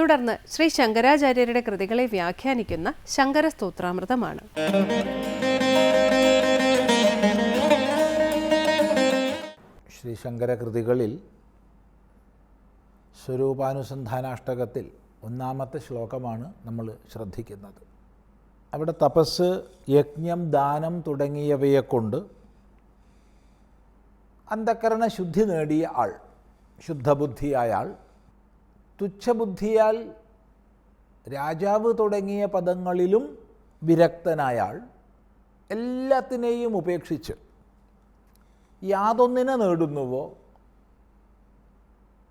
തുടർന്ന് ശ്രീ ശങ്കരാചാര്യരുടെ കൃതികളെ വ്യാഖ്യാനിക്കുന്ന ശങ്കര സ്തോത്രാമൃതമാണ് ശ്രീ ശങ്കരകൃതികളിൽ സ്വരൂപാനുസന്ധാനാഷ്ടകത്തിൽ ഒന്നാമത്തെ ശ്ലോകമാണ് നമ്മൾ ശ്രദ്ധിക്കുന്നത്. അവിടെ തപസ് യജ്ഞം ദാനം തുടങ്ങിയവയെ കൊണ്ട് അന്ധക്കരണ ശുദ്ധി നേടിയ ആൾ ശുദ്ധബുദ്ധിയായ ആൾ തുച്ഛബുദ്ധിയാൽ രാജാവ് തുടങ്ങിയ പദങ്ങളിലും വിരക്തനായാൾ എല്ലാത്തിനെയും ഉപേക്ഷിച്ച് യാതൊന്നിനെ നേടുന്നുവോ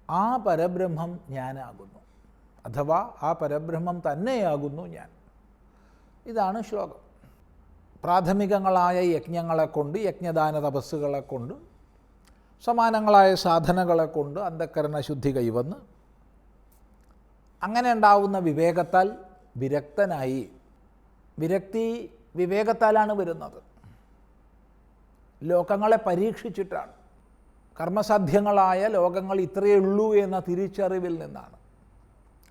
ആ പരബ്രഹ്മം ഞാനാകുന്നു. അഥവാ ആ പരബ്രഹ്മം തന്നെയാകുന്നു ഞാൻ. ഇതാണ് ശ്ലോകം. പ്രാഥമികങ്ങളായ യജ്ഞങ്ങളെ കൊണ്ട് യജ്ഞദാന തപസ്സുകളെ കൊണ്ട് സമാനങ്ങളായ സാധനകളെ കൊണ്ട് അന്ധക്കരണ ശുദ്ധി കൈവന്ന് അങ്ങനെ ഉണ്ടാവുന്ന വിവേകത്താൽ വിരക്തനായി. വിരക്തി വിവേകത്താലാണ് വരുന്നത്. ലോകങ്ങളെ പരീക്ഷിച്ചിട്ടാണ്. കർമ്മസാധ്യങ്ങളായ ലോകങ്ങൾ ഇത്രയേ ഉള്ളൂ എന്ന തിരിച്ചറിവിൽ നിന്നാണ്.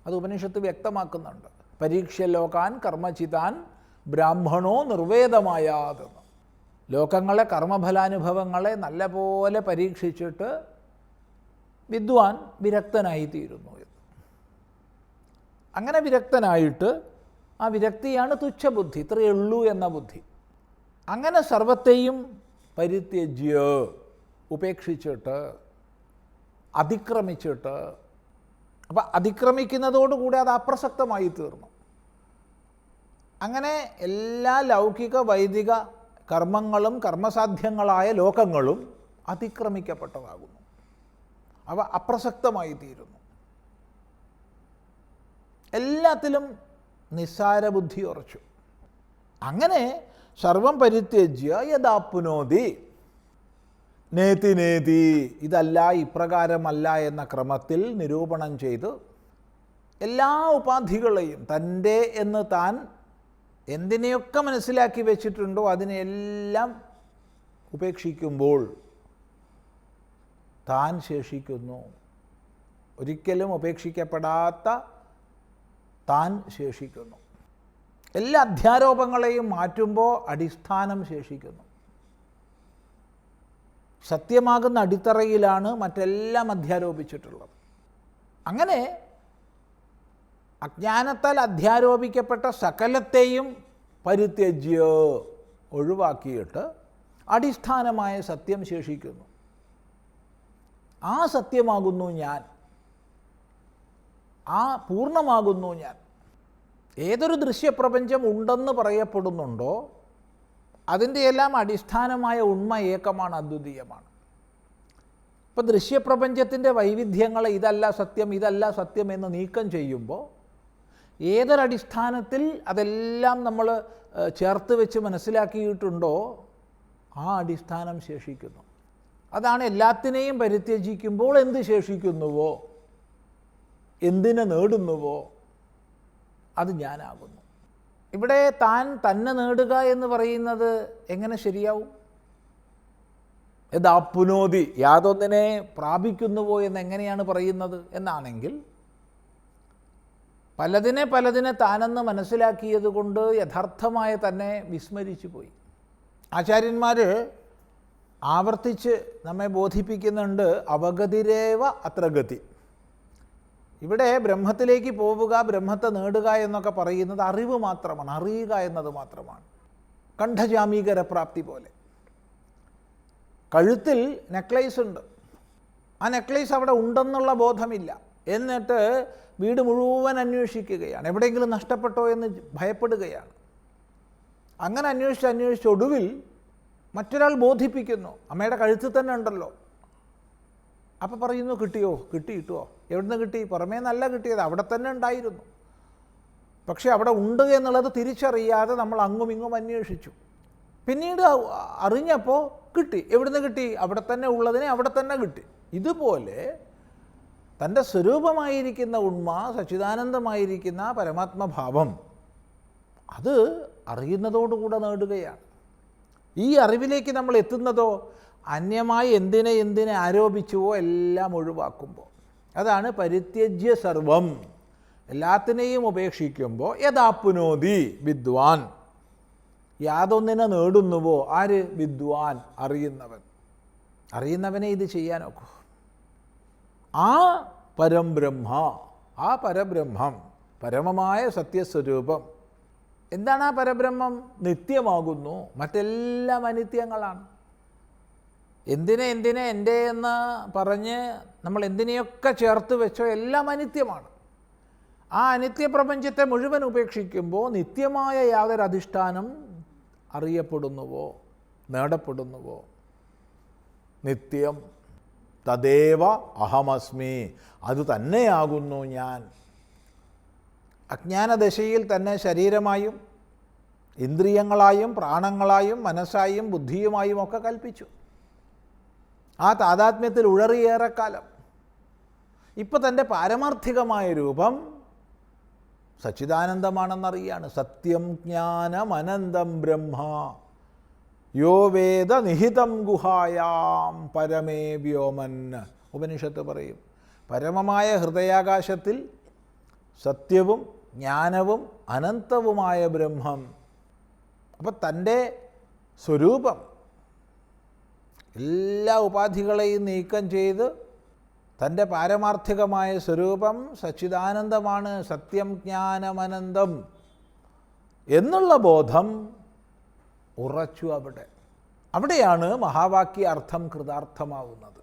അത് ഉപനിഷത്ത് വ്യക്തമാക്കുന്നുണ്ട്. പരീക്ഷ ലോകാൻ കർമ്മചിതാൻ ബ്രാഹ്മണോ നിർവേദമായാതെന്ന്. ലോകങ്ങളെ കർമ്മഫലാനുഭവങ്ങളെ നല്ലപോലെ പരീക്ഷിച്ചിട്ട് വിദ്വാൻ വിരക്തനായിത്തീരുന്നു എന്ന്. അങ്ങനെ വിരക്തനായിട്ട് ആ വിരക്തിയാണ് തുച്ഛബുദ്ധി ഇത്രയേ ഉള്ളൂ എന്ന ബുദ്ധി. അങ്ങനെ സർവത്തെയും പരിത്യജ്യ ഉപേക്ഷിച്ചിട്ട് അതിക്രമിച്ചിട്ട് അപ്പം അതിക്രമിക്കുന്നതോടുകൂടി അത് അപ്രസക്തമായി തീർന്നു. അങ്ങനെ എല്ലാ ലൗകിക വൈദിക കർമ്മങ്ങളും കർമ്മസാധ്യങ്ങളായ ലോകങ്ങളും അതിക്രമിക്കപ്പെട്ടതാകുന്നു. അവ അപ്രസക്തമായി തീരുന്നു. എല്ലാത്തിലും നിസ്സാര ബുദ്ധി ഉറച്ചു. അങ്ങനെ സർവം പരിത്യജ്യ യഥാപ്പുനോതി നേതി നേതി ഇതല്ല ഇപ്രകാരമല്ല എന്ന ക്രമത്തിൽ നിരൂപണം ചെയ്ത് എല്ലാ ഉപാധികളെയും തന്റെ എന്ന് താൻ എന്തിനെയൊക്കെ മനസ്സിലാക്കി വെച്ചിട്ടുണ്ടോ അതിനെല്ലാം ഉപേക്ഷിക്കുമ്പോൾ താൻ ശേഷിക്കുന്നു. ഒരിക്കലും ഉപേക്ഷിക്കപ്പെടാത്ത താൻ ശേഷിക്കുന്നു. എല്ലാ അധ്യാരോപങ്ങളെയും മാറ്റുമ്പോൾ അടിസ്ഥാനം ശേഷിക്കുന്നു. സത്യമാകുന്ന അടിത്തറയിലാണ് മറ്റെല്ലാം അധ്യാരോപിച്ചിട്ടുള്ളത്. അങ്ങനെ അജ്ഞാനത്താൽ അധ്യാരോപിക്കപ്പെട്ട സകലത്തെയും പരിത്യജ്യ ഒഴിവാക്കിയിട്ട് അടിസ്ഥാനമായ സത്യം ശേഷിക്കുന്നു. ആ സത്യമാകുന്നു ഞാൻ. ആ പൂർണമാകുന്നു ഞാൻ. ഏതൊരു ദൃശ്യപ്രപഞ്ചം ഉണ്ടെന്ന് പറയപ്പെടുന്നുണ്ടോ അതിന്റെ എല്ലാം അടിസ്ഥാനമായ ഉണ്മ ഏകമാണ് അദ്വിതീയമാണ്. ഇപ്പോൾ ദൃശ്യപ്രപഞ്ചത്തിന്റെ വൈവിധ്യങ്ങളെ ഇതല്ല സത്യം ഇതല്ല സത്യം എന്ന് നീക്കം ചെയ്യുമ്പോൾ ഏതൊരടിസ്ഥാനത്തിൽ അതെല്ലാം നമ്മൾ ചേർത്ത് വെച്ച് മനസ്സിലാക്കിയിട്ടുണ്ടോ ആ അടിസ്ഥാനം ശേഷിക്കുന്നു. അതാണ് എല്ലാത്തിനെയും പരിത്യജിക്കുമ്പോൾ എന്ത് ശേഷിക്കുന്നുവോ എന്തിനെ നേടുന്നുവോ അത് ഞാനാകുന്നു. ഇവിടെ താൻ തന്നെ നേടുക എന്ന് പറയുന്നത് എങ്ങനെ ശരിയാവും? യഥാപ്പുനോതി യാതൊന്നിനെ പ്രാപിക്കുന്നുവോ എന്ന് എങ്ങനെയാണ് പറയുന്നത് എന്നാണെങ്കിൽ പലതിനെ പലതിനെ താനെന്ന് മനസ്സിലാക്കിയത് കൊണ്ട് യഥാർത്ഥമായ തന്നെ വിസ്മരിച്ചു പോയി. ആചാര്യന്മാർ ആവർത്തിച്ച് നമ്മെ ബോധിപ്പിക്കുന്നുണ്ട് അവഗതിരേവ അത്ര ഗതി ഇവിടെ ബ്രഹ്മത്തിലേക്ക് പോവുക ബ്രഹ്മത്തെ നേടുക എന്നൊക്കെ പറയുന്നത് അറിവ് മാത്രമാണ് അറിയുക എന്നത് മാത്രമാണ്. കണ്ഠജാമീകര പ്രാപ്തി പോലെ. കഴുത്തിൽ നെക്ലേസ് ഉണ്ട്. ആ നെക്ലേസ് അവിടെ ഉണ്ടെന്നുള്ള ബോധമില്ല. എന്നിട്ട് വീട് മുഴുവൻ അന്വേഷിക്കുകയാണ്. എവിടെയെങ്കിലും നഷ്ടപ്പെട്ടോ എന്ന് ഭയപ്പെടുകയാണ്. അങ്ങനെ അന്വേഷിച്ച് അന്വേഷിച്ച് ഒടുവിൽ മറ്റൊരാൾ ബോധിപ്പിക്കുന്നു. അമ്മയുടെ കഴുത്തിൽ തന്നെ ഉണ്ടല്ലോ. അപ്പോൾ പറയുന്നു കിട്ടിയോ? കിട്ടി കിട്ടുമോ എവിടുന്ന് കിട്ടി? പുറമേ നല്ല കിട്ടിയത് അവിടെ തന്നെ ഉണ്ടായിരുന്നു. പക്ഷേ അവിടെ ഉണ്ട് എന്നുള്ളത് തിരിച്ചറിയാതെ നമ്മൾ അങ്ങും ഇങ്ങും അന്വേഷിച്ചു. പിന്നീട് അറിഞ്ഞപ്പോൾ കിട്ടി. എവിടുന്ന് കിട്ടി? അവിടെ തന്നെ ഉള്ളതിനെ അവിടെ തന്നെ കിട്ടി. ഇതുപോലെ തന്റെ സ്വരൂപമായിരിക്കുന്ന ഉണ്മ സച്ചിദാനന്ദമായിരിക്കുന്ന പരമാത്മഭാവം അത് അറിയുന്നതോടുകൂടെ നേടുകയാണ്. ഈ അറിവിലേക്ക് നമ്മൾ എത്തുന്നതോ അന്യമായി എന്തിനെ എന്തിനെ ആരോപിച്ചുവോ എല്ലാം ഒഴിവാക്കുമ്പോൾ. അതാണ് പരിത്യജ്യ സർവം. എല്ലാത്തിനെയും ഉപേക്ഷിക്കുമ്പോൾ യഥാപ്പുനോതി വിദ്വാൻ. യാതൊന്നിനെ നേടുന്നുവോ? ആര്? വിദ്വാൻ. അറിയുന്നവൻ. അറിയുന്നവനെ ഇത് ചെയ്യാനൊക്കൂ ആ പരംബ്രഹ്മ ആ പരബ്രഹ്മം പരമമായ സത്യസ്വരൂപം എന്താണ് ആ പരബ്രഹ്മം? നിത്യമാകുന്നു. മറ്റെല്ലാം അനിത്യങ്ങളാണ്. എന്തിനെ എന്തിനെ എന്റെ എന്ന് പറഞ്ഞ് നമ്മൾ എന്തിനെയൊക്കെ ചേർത്ത് വെച്ചോ എല്ലാം അനിത്യമാണ്. ആ അനിത്യ പ്രപഞ്ചത്തെ മുഴുവൻ ഉപേക്ഷിക്കുമ്പോൾ നിത്യമായ യാതൊരു അധിഷ്ഠാനം അറിയപ്പെടുന്നുവോ നേടപ്പെടുന്നുവോ? നിത്യം തദേവ അഹമസ്മി അത് തന്നെയാകുന്നു ഞാൻ. അജ്ഞാനദശയിൽ തന്നെ ശരീരമായും ഇന്ദ്രിയങ്ങളായും പ്രാണങ്ങളായും മനസ്സായും ബുദ്ധിയുമായും ഒക്കെ കൽപ്പിച്ചു. ആ താതാത്മ്യത്തിൽ ഉഴറിയേറെക്കാലം. ഇപ്പോൾ തന്റെ പാരമാർത്ഥികമായ രൂപം സച്ചിദാനന്ദമാണെന്നറിയാണ്. സത്യം ജ്ഞാനം അനന്തം ബ്രഹ്മ. യോ വേദ നിഹിതം ഗുഹായാം പരമേ വ്യോമൻ. ഉപനിഷത്ത് പറയും. പരമമായ ഹൃദയാകാശത്തിൽ സത്യവും ജ്ഞാനവും അനന്തവുമായ ബ്രഹ്മം. അപ്പം തന്റെ സ്വരൂപം എല്ലാ ഉപാധികളെയും നീക്കം ചെയ്ത് തന്റെ പാരമാർത്ഥികമായ സ്വരൂപം സച്ചിദാനന്ദമാണ് സത്യം ജ്ഞാനമനന്തം എന്നുള്ള ബോധം ഉറച്ചു അവിടെ. അവിടെയാണ് മഹാവാക്യ അർത്ഥം കൃതാർത്ഥമാവുന്നത്.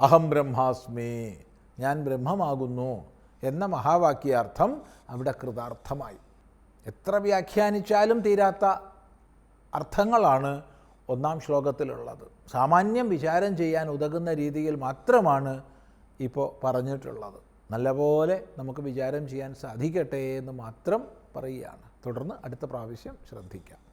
അഹം ബ്രഹ്മാസ്മി ഞാൻ ബ്രഹ്മമാകുന്നു എന്ന മഹാവാക്യാർത്ഥം അവിടെ കൃതാർത്ഥമായി. എത്ര വ്യാഖ്യാനിച്ചാലും തീരാത്ത അർത്ഥങ്ങളാണ് ഒന്നാം ശ്ലോകത്തിലുള്ളത്. സാമാന്യം വിചാരം ചെയ്യാൻ ഉതകുന്ന രീതിയിൽ മാത്രമാണ് ഇപ്പോൾ പറഞ്ഞിട്ടുള്ളത്. നല്ലപോലെ നമുക്ക് വിചാരം ചെയ്യാൻ സാധിക്കട്ടെ എന്ന് മാത്രം പറയുകയാണ്. തുടർന്ന് അടുത്ത പ്രാവശ്യം ശ്രദ്ധിക്കാം.